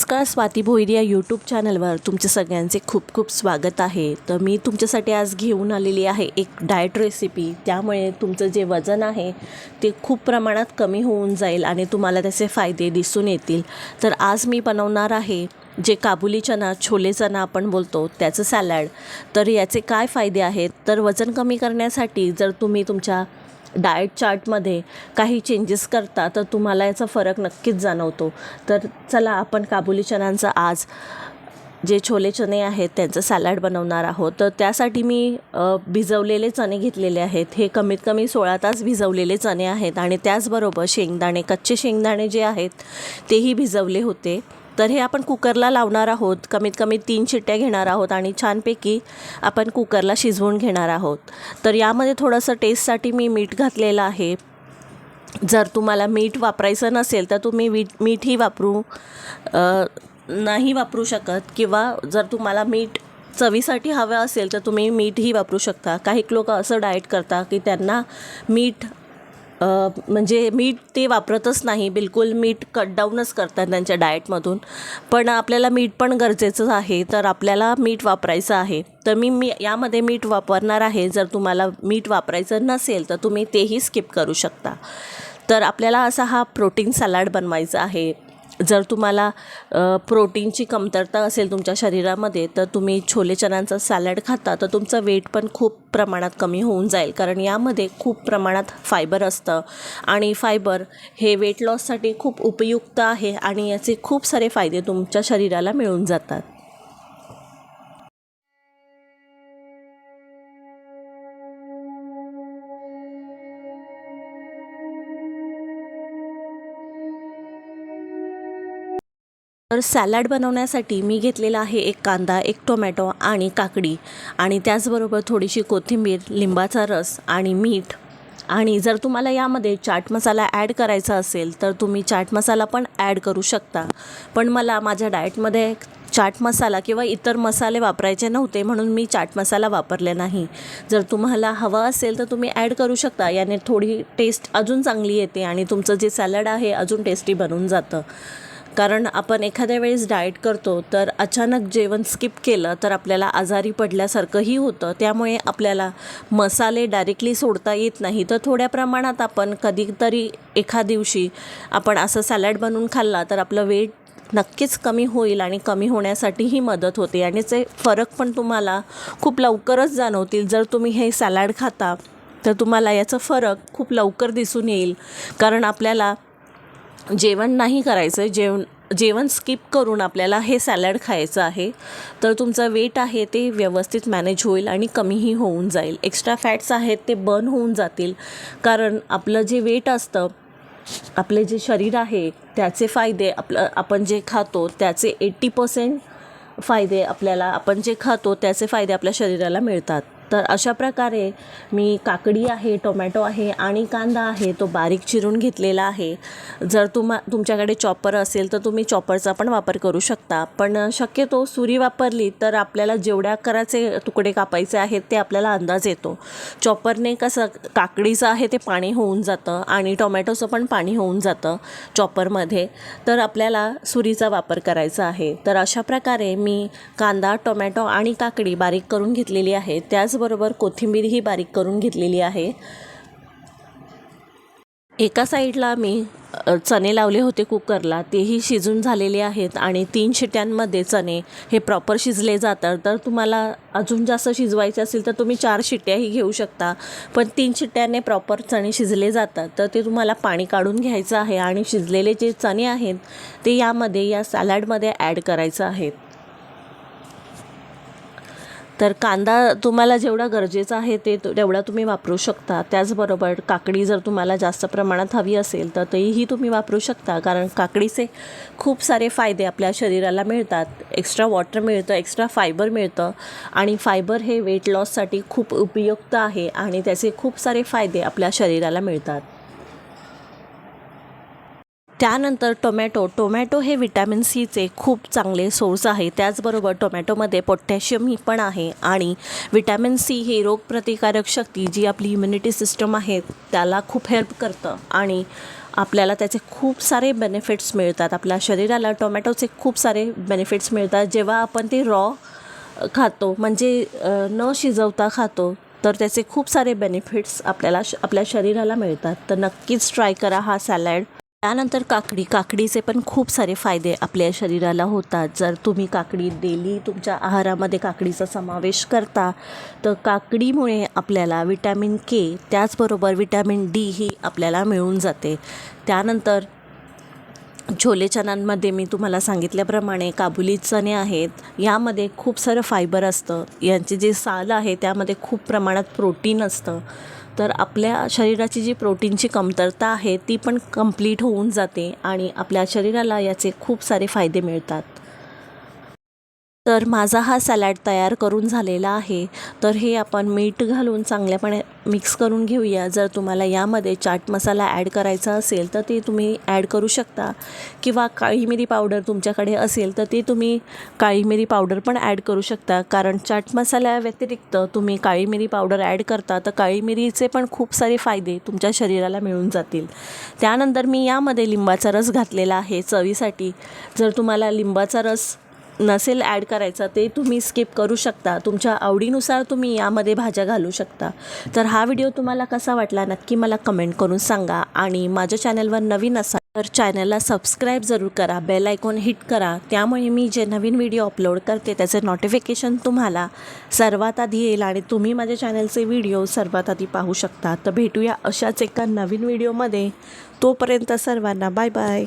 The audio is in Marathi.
नमस्कार स्वाती भोईर या यूट्यूब चॅनलवर तुमचे सगळ्यांचे खूप खूप स्वागत आहे. तर मी तुमच्यासाठी आज घेऊन आलेली आहे एक डाएट रेसिपी त्यामुळे तुमचं जे वजन आहे ते खूप प्रमाणात कमी होऊन जाईल आणि तुम्हाला त्याचे फायदे दिसून येतील. तर आज मी बनवणार आहे जे काबुली चना छोले चना आपण बोलतो त्याचं सॅलॅड तर याचे काय फायदे आहेत? तर वजन कमी करण्यासाठी जर तुम्ही तुमच्या डाएट चार्टमध्ये काही चेंजेस करता तर तुम्हाला याचा फरक नक्कीच जाणवतो. तर चला आपण काबुली चण्यांचं आज जे छोले चणे आहेत त्यांचं सॅलड बनवणार आहोत. तर त्यासाठी मी भिजवलेले चणे घेतलेले आहेत. हे कमीत कमी सोळा तास भिजवलेले चणे आहेत. आणि त्याचबरोबर शेंगदाणे कच्चे शेंगदाणे जे आहेत तेही भिजवले होते. तर हे आपण कुकरला लावणार आहोत. कमीत कमी तीन शिट्ट्या घेणार आहोत आणि छानपैकी आपण कुकरला शिजवून घेणार आहोत. तर यामध्ये थोडंसं टेस्टसाठी मी मीठ घातलेलं आहे. जर तुम्हाला मीठ वापरायचं नसेल तर तुम्ही मीठ मीठही वापरू नाही वापरू शकत. किंवा जर तुम्हाला मीठ चवीसाठी हवं असेल तर तुम्ही मीठही वापरू शकता. काही लोक असं डाएट करता की त्यांना मीठ म्हणजे मीठ ते वापरतच नाही. बिलकुल मीठ कट डाऊनच करतात त्यांच्या डाएटमधून. पण आपल्याला मीठ पण गरजेचं आहे. तर आपल्याला मीठ वापरायचं आहे. तर मी मी यामध्ये मीठ वापरणार आहे. जर तुम्हाला मीठ वापरायचं नसेल तर तुम्ही तेही स्किप करू शकता. तर आपल्याला असा हा प्रोटीन सॅलड बनवायचा आहे. जर तुम्हाला प्रोटीनची कमतरता असेल तुमच्या शरीरामध्ये तर तुम्ही छोले चण्यांचा सॅलड खाता तर तुमचं वेट पण खूप प्रमाणात कमी होऊन जाईल. कारण यामध्ये खूप प्रमाणात फायबर असतं. आणि फायबर हे वेट लॉससाठी खूप उपयुक्त आहे आणि याचे खूप सारे फायदे तुमच्या शरीराला मिळून जातात. तर सॅलड बनवण्यासाठी मी घेतलेला आहे एक कांदा एक टोमॅटो आणि काकडी. आणि त्याचबरोबर थोडीशी कोथिंबीर लिंबाचा रस आणि मीठ. आणि जर तुम्हाला यामध्ये चाट मसाला ॲड करायचा असेल तर तुम्ही चाट मसाला पण ॲड करू शकता. पण मला माझ्या डाएटमध्ये चाट मसाला किंवा इतर मसाले वापरायचे नव्हते म्हणून मी चाट मसाला वापरले नाही. जर तुम्हाला हवा असेल तर तुम्ही ॲड करू शकता. याने थोडी टेस्ट अजून चांगली येते आणि तुमचं जे सॅलड आहे अजून टेस्टी बनून जातं. कारण आपण एखाद्या वेळेस डाएट करतो तर अचानक जेवण स्किप केलं तर आपल्याला आजारी पडल्यासारखंही होतं. त्यामुळे आपल्याला मसाले डायरेक्टली सोडता येत नाही. तर थोड्या प्रमाणात आपण कधीतरी एखा दिवशी आपण असं सॅलड बनवून खाल्ला तर आपलं वेट नक्कीच कमी होईल आणि कमी होण्यासाठीही मदत होते. आणि ते फरक पण तुम्हाला खूप लवकरच जाणवतील. जर तुम्ही हे सॅलड खाता तर तुम्हाला याचा फरक खूप लवकर दिसून येईल. कारण आपल्याला जेवण नाही करायचं जेवण जेवण स्किप करून आपल्याला हे सॅलड खायचं आहे तर तुमचं वेट आहे ते व्यवस्थित मॅनेज होईल आणि कमीही होऊन जाईल. एक्स्ट्रा फॅट्स आहेत ते बर्न होऊन जातील. कारण आपलं जे वेट असतं आपले जे शरीर आहे त्याचे फायदे आपलं आपण जे खातो त्याचे एट्टी पर्सेंट फायदे आपल्याला आपण जे खातो त्याचे फायदे आपल्या शरीराला मिळतात. तर अशा प्रकारे मी काकडी आहे टोमॅटो आहे आणि कांदा आहे तो बारीक चिरून घेतलेला आहे. जर तुम्हा तुमच्याकडे चॉपर असेल तर तुम्ही चॉपरचा पण वापर करू शकता. पण शक्यतो सुरी वापरली तर आपल्याला जेवढ्या कराचे तुकडे कापायचे आहेत ते आपल्याला अंदाज येतो. चॉपरने कसं काकडीचं आहे ते पाणी होऊन जातं आणि टोमॅटोचं पण पाणी होऊन जातं चॉपरमध्ये. तर आपल्याला सुरीचा वापर करायचा आहे. तर अशा प्रकारे मी कांदा टोमॅटो आणि काकडी बारीक करून घेतलेली आहे. त्याच त्याचबरोबर कोथिंबीरही बारीक करून घेतलेली आहे. एका साईडला मी चणे लावले होते कुकरला तेही शिजून झालेले आहेत आणि तीन शिट्यांमध्ये चणे हे प्रॉपर शिजले जातात. तर तुम्हाला अजून जास्त शिजवायचे असेल तर तुम्ही चार शिट्ट्याही घेऊ शकता पण तीन शिट्ट्याने प्रॉपर चणे शिजले जातात. तर ते तुम्हाला पाणी काढून घ्यायचं आहे आणि शिजलेले जे चणे आहेत ते यामध्ये या सॅलॅडमध्ये ॲड करायचं आहे. तर कांदा तुम्हाला जेवढा गरजेचा आहे ते तेवढा तुम्ही वापरू शकता. त्याचबरोबर काकडी जर तुम्हाला जास्त प्रमाणात हवी असेल तर तेही तुम्ही वापरू शकता. कारण काकडीचे खूप सारे फायदे आपल्या शरीराला मिळतात. एक्स्ट्रा वॉटर मिळतं एक्स्ट्रा फायबर मिळतं आणि फायबर हे वेट लॉससाठी खूप उपयुक्त आहे आणि त्याचे खूप सारे फायदे आपल्या शरीराला मिळतात. त्यानंतर टोमॅटो. टोमॅटो हे विटॅमिन सीचे खूप चांगले सोर्स आहे. त्याचबरोबर टोमॅटोमध्ये पोटॅशियम ही पण आहे आणि विटॅमिन सी ही रोगप्रतिकारक शक्ती जी आपली इम्युनिटी सिस्टम आहे त्याला खूप हेल्प करतं आणि आपल्याला त्याचे खूप सारे बेनिफिट्स मिळतात. आपल्या शरीराला टोमॅटोचे खूप सारे बेनिफिट्स मिळतात. जेव्हा आपण ते रॉ खातो म्हणजे न शिजवता खातो तर त्याचे खूप सारे बेनिफिट्स आपल्याला श आपल्या शरीराला मिळतात. तर नक्कीच ट्राय करा हा सॅलॅड त्यानंतर काकडी काकडीचे पण खूप सारे फायदे आपल्या शरीराला होतात. जर तुम्ही काकडी डेली तुमच्या आहारामध्ये काकडीचा समावेश करता तर काकडीमुळे आपल्याला विटॅमिन के त्याचबरोबर विटॅमिन डी ही आपल्याला मिळून जाते. त्यानंतर छोले चण्यांमध्ये मी तुम्हाला सांगितल्याप्रमाणे काबुली चणे आहेत. यामध्ये खूप सारं फायबर असतं. यांचे जे साल आहे त्यामध्ये खूप प्रमाणात प्रोटीन असतं. तर आपल्या शरीराची जी प्रोटीनची कमतरता आहे ती पण कंप्लीट होऊन जाते आणि आपल्या शरीराला याचे खूप सारे फायदे मिळतात. तर माझा हा सॅलॅड तयार करून झालेला आहे. तर हे आपण मीठ घालून चांगल्यापणे मिक्स करून घेऊया. जर तुम्हाला यामध्ये चाट मसाला ॲड करायचा असेल तर ते तुम्ही ॲड करू शकता. किंवा काळी मिरी पावडर तुमच्याकडे असेल तर ते तुम्ही काळी मिरी पावडर पण ॲड करू शकता. कारण चाट मसाल्या व्यतिरिक्त तुम्ही काळी मिरी पावडर ॲड करता तर काळी मिरीचे पण खूप सारे फायदे तुमच्या शरीराला मिळून जातील. त्यानंतर मी यामध्ये लिंबाचा रस घातलेला आहे चवीसाठी. जर तुम्हाला लिंबाचा रस नसेल ॲड करायचा ते तुम्ही स्किप करू शकता. तुमच्या आवडीनुसार तुम्ही यामध्ये भाज्या घालू शकता. तर हा व्हिडिओ तुम्हाला कसा वाटला नक्की मला कमेंट करून सांगा. आणि माझ्या चॅनलवर नवीन असाल तर चॅनलला सबस्क्राईब जरूर करा बेल आयकॉन हिट करा. त्यामुळे मी जे नवीन व्हिडिओ अपलोड करते त्याचे नोटिफिकेशन तुम्हाला सर्वात आधी येईल आणि तुम्ही माझ्या चॅनलचे व्हिडिओ सर्वात आधी पाहू शकता. तर भेटूया अशाच एका नवीन व्हिडिओमध्ये. तोपर्यंत सर्वांना बाय बाय.